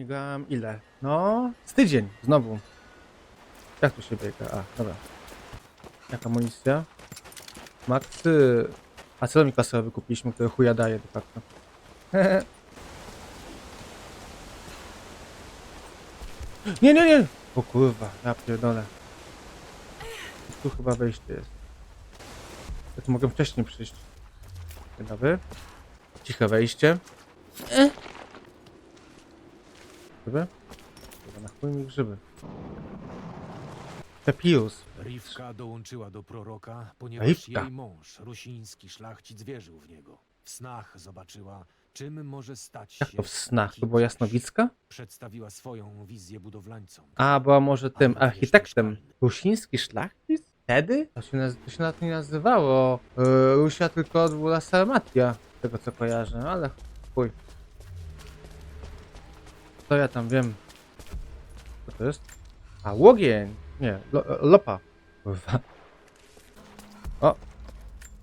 Nie ile? No, z tydzień, znowu. Jak tu się biega? A, dobra. Jaka amunicja? Maxy... A celownik laserowy kupiliśmy, który chuja daje de facto. nie, nie, nie! O kurwa, ja pierdolę. Tu chyba wejście jest. Ja tu mogę wcześniej przyjść. Dobry. Ciche wejście. Grzyby? Chyba na chuj mi grzyby. Pepirus. Rivka dołączyła do proroka, ponieważ Rivka. jej mąż, rusiński szlachcic, wierzył w niego. W snach zobaczyła, czym może stać Jak się. to w snach? To była. Jasnowicka? Przedstawiła swoją wizję budowlańcom. A, była może tym architektem. Rusiński szlachcic? Wtedy? To się, naz- to się nawet nie nazywało yy, Rusia, tylko była Sarmatia. z Tego co kojarzę, ale chuj. Co ja tam wiem? Co to jest? A, łogień! Nie, lo, lopa. Kurwa.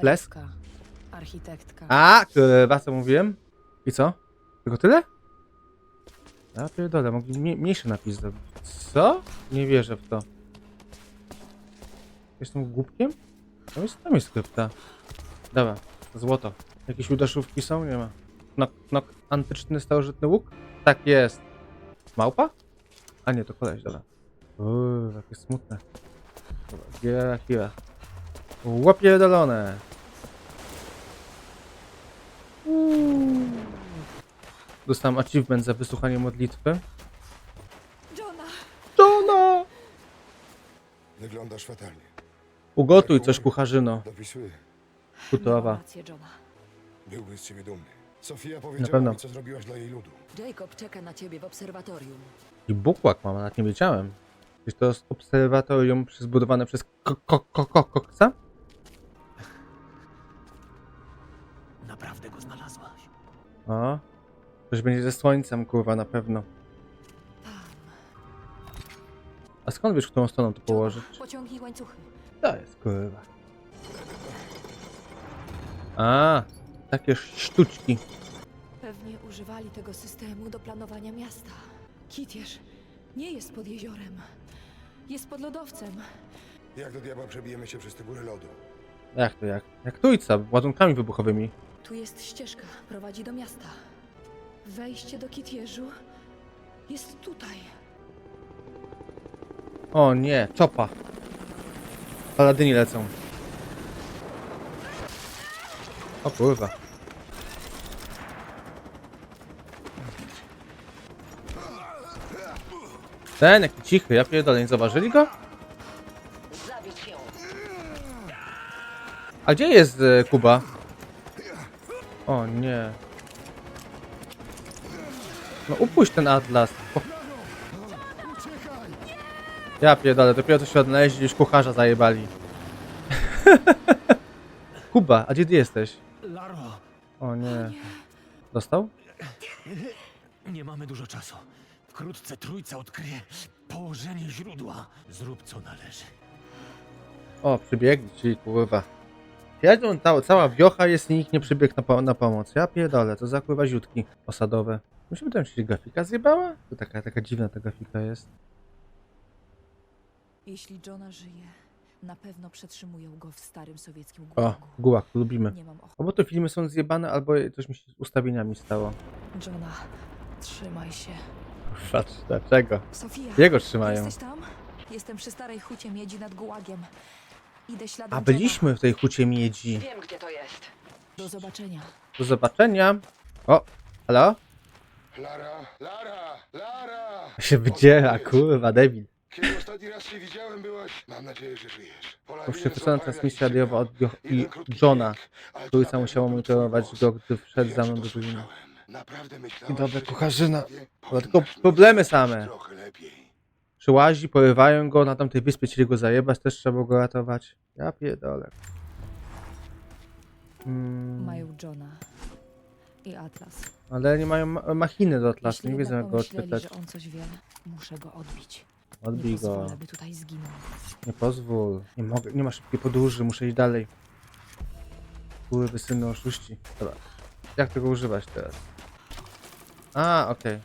Blesk? Elfka, architektka. A, kurwa, co mówiłem? I co? Tylko tyle? Ja pierdolę, mogli mniej, mniejszy napis zrobić. Co? Nie wierzę w to. Jestem głupkiem? Tam jest, tam jest krypta. Dobra, złoto. Jakieś udaszówki są? Nie ma. Knok, knok, antyczny, starożytny łuk? Tak jest. Małpa? A nie, to koleś, dobra. Uuu, jakie smutne. Dobra, gira, gira. Łopierdolone. Dostałem achievement za wysłuchanie modlitwy. Johna! Wyglądasz fatalnie. Ugotuj coś, kucharzyno. Dopisuję. Kutowa. Miał rację, Johna. Byłby z ciebie dumny. Sofia pewno. powiedziała mi, co zrobiłaś dla jej ludu. Jacob czeka na ciebie w obserwatorium. I bukłak mam, nawet nie wiedziałem. Czy to jest obserwatorium zbudowane przez ko ko ko ko koksa? Naprawdę go znalazłaś. O. Coś będzie ze słońcem, kurwa, na pewno. A skąd wiesz, w którą stroną to położyć? Pociągnij łańcuchy. To jest, kurwa. A, takie sztuczki. Pewnie używali tego systemu do planowania miasta. Kitierz nie jest pod jeziorem. Jest pod lodowcem. Jak do diabła przebijemy się przez tę górę lodu? Jak to jak? Jak tujca, ładunkami wybuchowymi. Tu jest ścieżka, prowadzi do miasta. Wejście do Kitierzu jest tutaj. O nie, copa. Paladyni lecą. O kurwa. Ten jaki cichy, ja pierdolę, nie zauważyli go? A gdzie jest e, Kuba? O nie. No upuść ten atlas. Ja pierdolę, dopiero co się odnaleźli, już kucharza zajebali. Kuba, a gdzie ty jesteś? O nie. Dostał? nie mamy dużo czasu. Wkrótce trójca odkryje położenie źródła. Zrób co należy. O, przybiegli, czyli kurwa. Jadą, ta, cała wiocha jest i nikt nie przybiegł na, po, na pomoc. Ja pierdolę, to za kurwa ziutki osadowe. Musimy tam się grafika zjebała? To taka, taka dziwna ta grafika jest. Jeśli Johna żyje, na pewno przetrzymują go w starym sowieckim O, gułak, lubimy. Nie mam. Albo to filmy są zjebane, albo coś mi się z ustawieniami stało. Johna, trzymaj się. Patrz, dlaczego? Sofia, Jego trzymają. jesteś tam? Jestem przy starej hucie miedzi nad gułagiem. Idę śladem A byliśmy w tej hucie miedzi. Wiem, gdzie to jest. Do zobaczenia. Do zobaczenia. O, halo? Lara, Lara, Lara! się wydziera, kurwa, debil. Kiedy ostatni raz się widziałem, byłaś... Mam nadzieję, że żyjesz. Pola winę przechwycona złapałem transmisja radiowa od i Johna. Trójca musiała monitorować go, gdy wszedł za mną do doliny. Naprawdę myślałeś, Dzień dobry, że się kucharzyna. tylko problemy same. Trochę lepiej. Przyłazi, porywają go, na tamtej wyspie chcieli go zajebać, też trzeba było go ratować. Ja pierdolę. Mm, Mają Johna i Atlas. ale nie mają ma machiny do atlasu, Jeśli nie wiedzą jak go pomyśleli, odpytać. że on coś wie, muszę go odbić. Odbij nie go, pozwolę, by tutaj zginął. nie pozwól. Nie mogę, nie ma szybkiej podróży, muszę iść dalej. Kurwy syny oszuści. Dobra. Jak tego używać teraz? A, okej.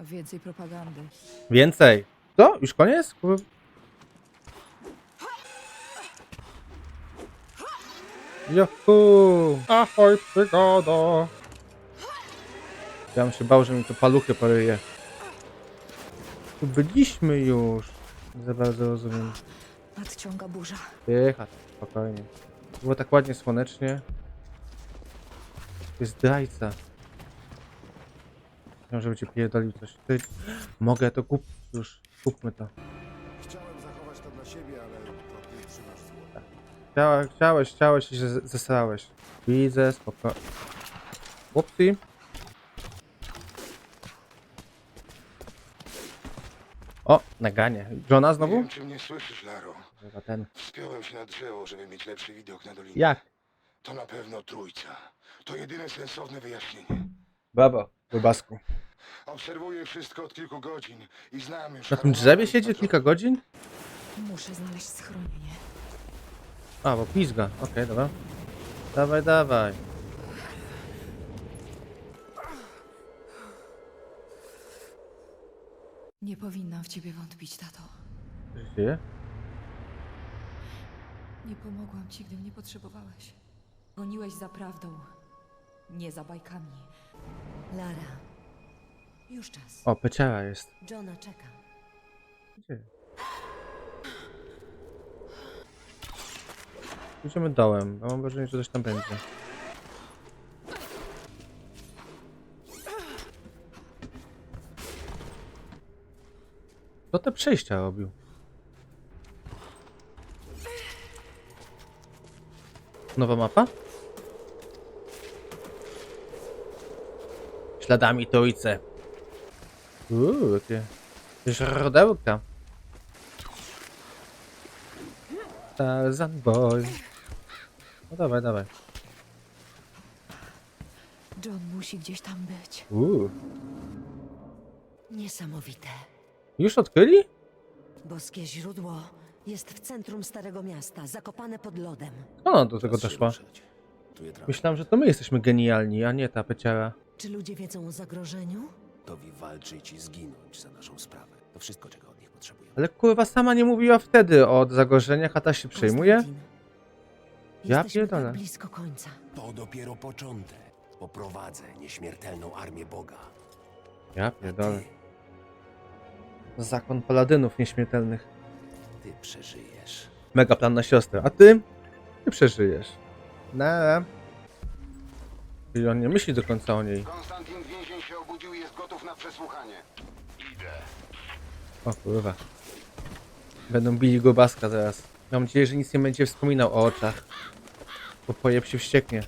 Więcej propagandy. Więcej. Co? Już koniec? Kur- Juhu! Ahoj, przygoda! Ja bym się bał, że mi to paluchy poryje. Tu byliśmy już. Nie za bardzo rozumiem. Nadciąga burza. Tycha, spokojnie. Było tak ładnie słonecznie. Jest zdrajca. Wiem, że będzie pierdolił coś. Ty... Mogę to kupić już. Kupmy to. Chciałem zachować to dla siebie, ale to ty trzymasz. Chciałeś, chciałeś, chciałeś i się z- zesrałeś. Widzę, spoko. Upsi. O, naganie. Johna Nie znowu? wiem, czy mnie słyszysz, Laro. Chyba ten. Wspiąłem się na drzewo, żeby mieć lepszy widok na dolinę. Jak? To na pewno trójca. To jedyne sensowne wyjaśnienie. Baba. Bobasku. Obserwuję wszystko od kilku godzin i znam już... Na tym drzewie siedzi kilka godzin? Muszę znaleźć schronienie. A, bo pizga. Okej, dobra. Dawaj, dawaj. Nie powinnam w ciebie wątpić, tato. Żyje? Nie pomogłam ci, gdy mnie potrzebowałeś. Goniłeś za prawdą, nie za bajkami. Lara, już czas. O, peciara jest. Johna czeka. Gdzie? Idziemy dołem. Ja mam wrażenie, że coś tam będzie. Kto te przejścia robił? Nowa mapa? Śladami trójce. Uuu, jakie źródełka. Tarzan boy. No dawaj, dawaj. John musi gdzieś tam być. Uuu. Niesamowite. Już odkryli? Boskie źródło jest w centrum Starego Miasta, zakopane pod lodem. Ona do tego doszła? Myślałem, że to my jesteśmy genialni, a nie ta peciara. Czy ludzie wiedzą o zagrożeniu? gotowi walczyć i zginąć za naszą sprawę. To wszystko, czego od nich potrzebujemy. Ale kurwa sama nie mówiła wtedy o zagrożeniach, a ta się przejmuje? Konstantin, Ja Jesteśmy pierdolę. tak blisko końca. To dopiero początek. Poprowadzę nieśmiertelną armię Boga. Ja pierdolę. ty, Zakon paladynów nieśmiertelnych. ty przeżyjesz. Mega plan na siostrę, a ty? Ty przeżyjesz. Na. Czyli on nie myśli do końca o niej. Konstantin więzień się obudził i jest gotów na przesłuchanie. Idę. O kurwa. Będą bili go baska zaraz. Mam nadzieję, że nic nie będzie wspominał o oczach. Bo pojeb się wścieknie.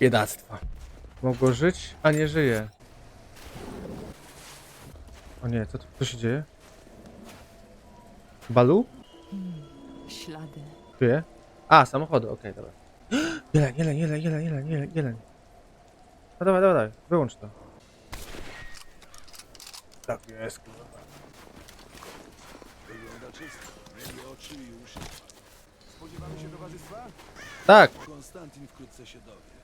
Biedactwo. Mogło żyć, a nie żyje. O nie, co, co się dzieje? Balu? Ślady. Czuje? A, samochody, okej, dobra. Jeleń, jeleń, jeleń, jeleń, jeleń, jeleń, jeleń. No dawaj, dawaj, dawaj, wyłącz to. Tak jest, kurwa. Spodziewamy się towarzystwa? Tak! Konstantin wkrótce się dowie.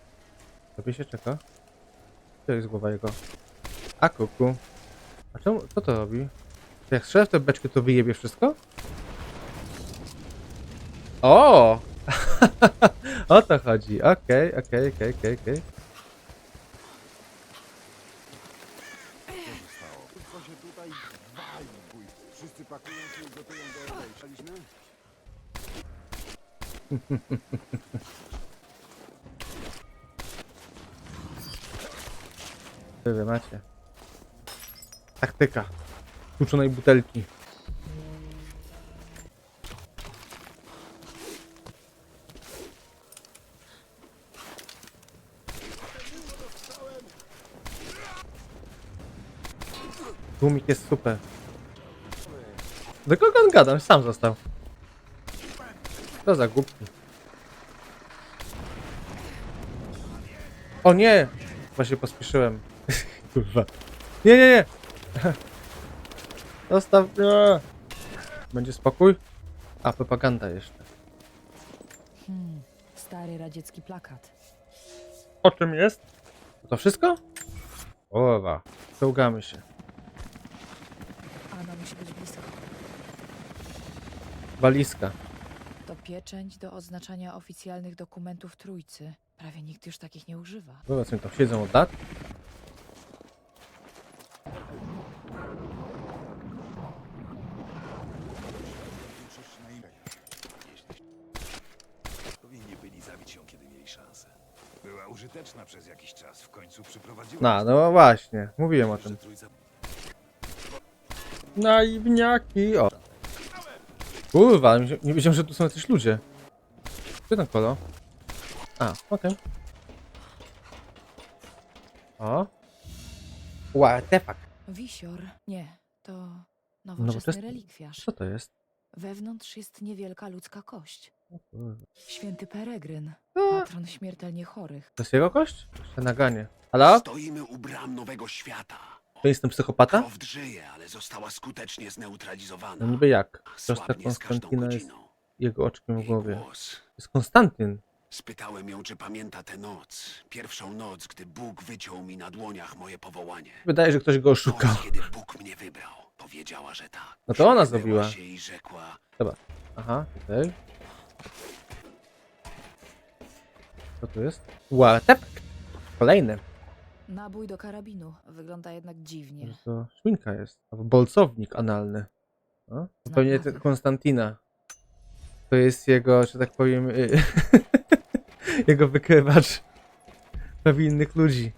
Tobie się czeka. To jest głowa jego. A kuku. A czemu, co to robi? Jak strzelę w tę beczkę, to wyjebie wszystko? O! o to chodzi. Okej, okej, okej, okej, okej. Co się tutaj wali, chuj. Wszyscy pakują się i gotują do odejścia. Wy macie. Taktyka. Tłuczonej butelki. Tłumik jest super. Do kogo on gada? Sam został. To za głupki. O nie! Właśnie pospieszyłem. Kurwa. Nie, nie, nie! Zostaw mnie! Będzie spokój? A, propaganda jeszcze. Hmm, stary radziecki plakat. O czym jest? To wszystko? Owa. Czołgamy się. Musi być blisko. Walizka. To pieczęć do oznaczania oficjalnych dokumentów Trójcy. Prawie nikt już takich nie używa. Zobacz, oni tam siedzą od lat. Większość na imię. Powinni byli zabić ją, kiedy mieli szansę. Była użyteczna przez jakiś czas. W końcu przyprowadziła. No, no właśnie. Mówiłem o Że tym. trójca Naiwniaki. O. Kurwa, nie nie wiedziałem, że tu są jacyś ludzie. Gdzie ten kolo? A, okej. O. What the fuck? Wisior? Nie, to Nowoczesny? nowoczesny relikwiarz. Co to jest? Wewnątrz jest niewielka ludzka kość. O kurwa. Święty Peregryn, patron śmiertelnie chorych. To jest jego kość? Jeszcze naganie. Halo? Stoimy u bram nowego świata. To jestem psychopata? Żyje, ale została skutecznie zneutralizowana. No niby jak? Siostra Słabnie z każdą Konstantina jest godziną. jego oczkiem w Jej głowie. głos. Jest Konstantyn. Spytałem ją, czy pamięta tę noc. Pierwszą noc, gdy Bóg wyciął mi na dłoniach moje powołanie. Wydaje, że ktoś go oszukał. Noc, kiedy Bóg mnie wybrał. Powiedziała, że tak. No to ona Uśmiechnęła zrobiła. się i rzekła, Aha, tutaj. Co tu jest? Łatep. Kolejne. Nabój do karabinu. Wygląda jednak dziwnie. Może To szminka jest. Albo bolcownik analny. No? To pewnie ten Konstantina. To jest jego, że tak powiem, y, jego wykrywacz prawie innych ludzi.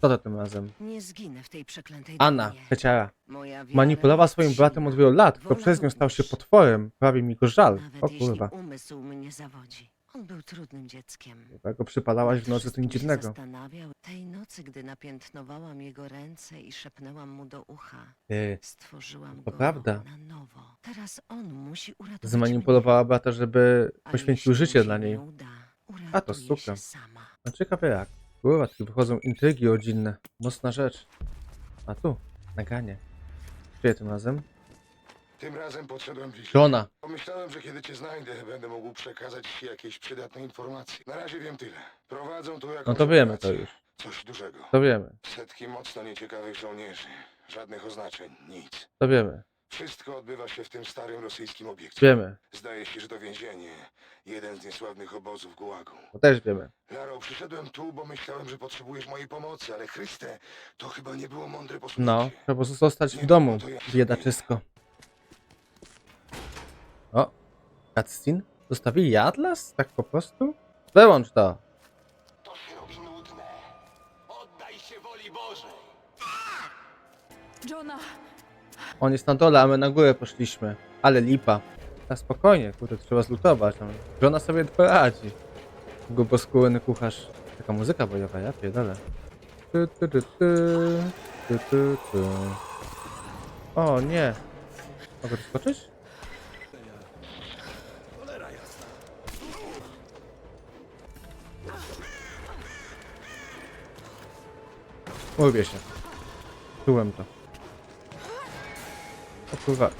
Co to tym razem? Nie zginę w tej przeklętej Anna, drognie. przeciara. Moja wiara Manipulowała jest swoim silna. bratem od wielu lat, tylko przez nią stał się również. potworem. Prawie mi go żal. Nawet O jeśli kurwa. umysł mnie zawodzi. On był trudnym dzieckiem. Jak go przypalałaś w nocy, to Wszystkim nic się dziwnego. zastanawiał. Tej nocy, gdy napiętnowałam jego ręce i szepnęłam mu do ucha, Ty, stworzyłam To go prawda. na nowo. Teraz on musi uratować zmanipulowała brata, żeby mnie. A poświęcił jeśli życie się dla nie niej. Uda, A, to uratuje suka. się sama. No ciekawe jak. Kurwa, tu wychodzą intrygi rodzinne. Mocna rzecz. A tu, naganie. Czyje tym razem? Tym razem podszedłem bliżej. Żona. Pomyślałem, że kiedy cię znajdę, będę mógł przekazać ci jakieś przydatne informacje. Na razie wiem tyle. Prowadzą tu jakąś No to wiemy to operację. już. Coś dużego. To wiemy. Setki mocno nieciekawych żołnierzy. Żadnych oznaczeń, nic. To wiemy. Wszystko odbywa się w tym starym rosyjskim obiekcie. Wiemy. Zdaje się, że to więzienie. Jeden z niesławnych obozów Gułagu. To też wiemy. Laro, przyszedłem tu, bo myślałem, że potrzebujesz mojej pomocy, ale Chryste, to chyba nie było mądre posunięcie. No, trzeba po prostu zostać w domu. Biedaczysko. O, cutscene? Zostawili Atlas? Tak po prostu? Wyłącz to. To się robi nudne. Oddaj się woli Bożej! Johna! On jest na dole, a my na górę poszliśmy. Ale lipa. Na spokojnie, kurde, trzeba zlutować. Tam. Żona sobie poradzi. Gruboskórny kucharz. Taka muzyka bojowa, ja pierdolę. Tu, tu, tu, tu, tu, tu, tu. O nie. Mogę tu Mówię się. Czułem to. O kurwa.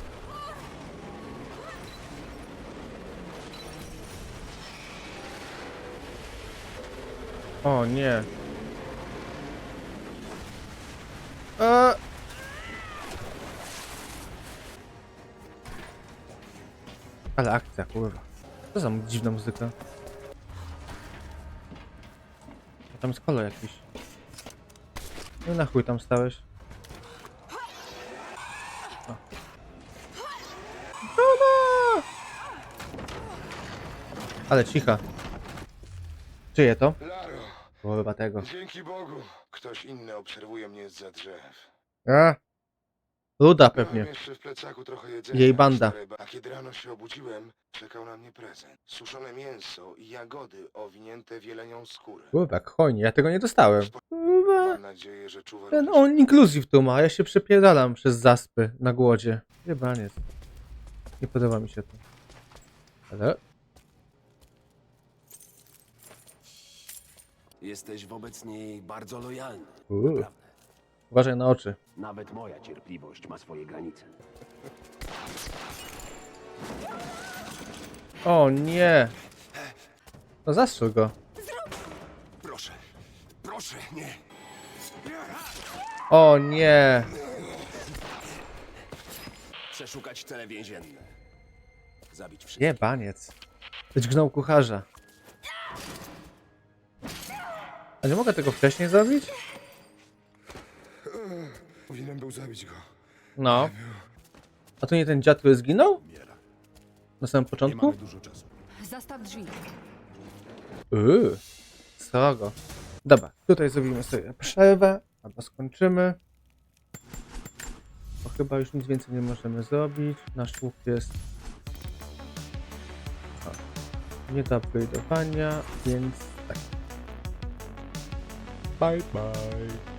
O nie. E... Ale akcja, kurwa. Co za dziwna muzyka. A tam jest kolo jakiś. No na chuj tam stałeś. Mama! Ale cicha. Czyje to? Laro, Było chyba tego. dzięki Bogu. Ktoś inny obserwuje mnie z drzew. A? Luda pewnie. jeszcze w plecaku trochę jedzenia. Jej banda. stare ba- A kiedy rano się obudziłem, czekał na mnie prezent. Suszone mięso i jagody owinięte wielenią skórę. Kurwa, jak hojnie, ja tego nie dostałem. Kurwa. Mam nadzieję, że czuwa Ten on inclusive tu ma, a ja się przepierdalam przez zaspy na głodzie. Jebaniec. Nie podoba mi się to. Ale... Jesteś wobec niej bardzo lojalny. Uuu. Naprawdę. Uważaj na oczy. Nawet moja cierpliwość ma swoje granice. O nie! No zastrzel go. Proszę, nie. O nie! Przeszukać cele więzienne. Zabić wszystkich. Jebaniec. Dźgnął kucharza. A nie mogę tego wcześniej zrobić? Powinienem był zabić go. No. A to nie ten dziad, który zginął? Na samym początku? Zastaw drzwi. Yy, srogo. Dobra, tutaj zrobimy sobie przerwę, albo skończymy. Bo chyba już nic więcej nie możemy zrobić. Nasz łuk jest o, nie do upgrade'owania, więc tak. Bye bye.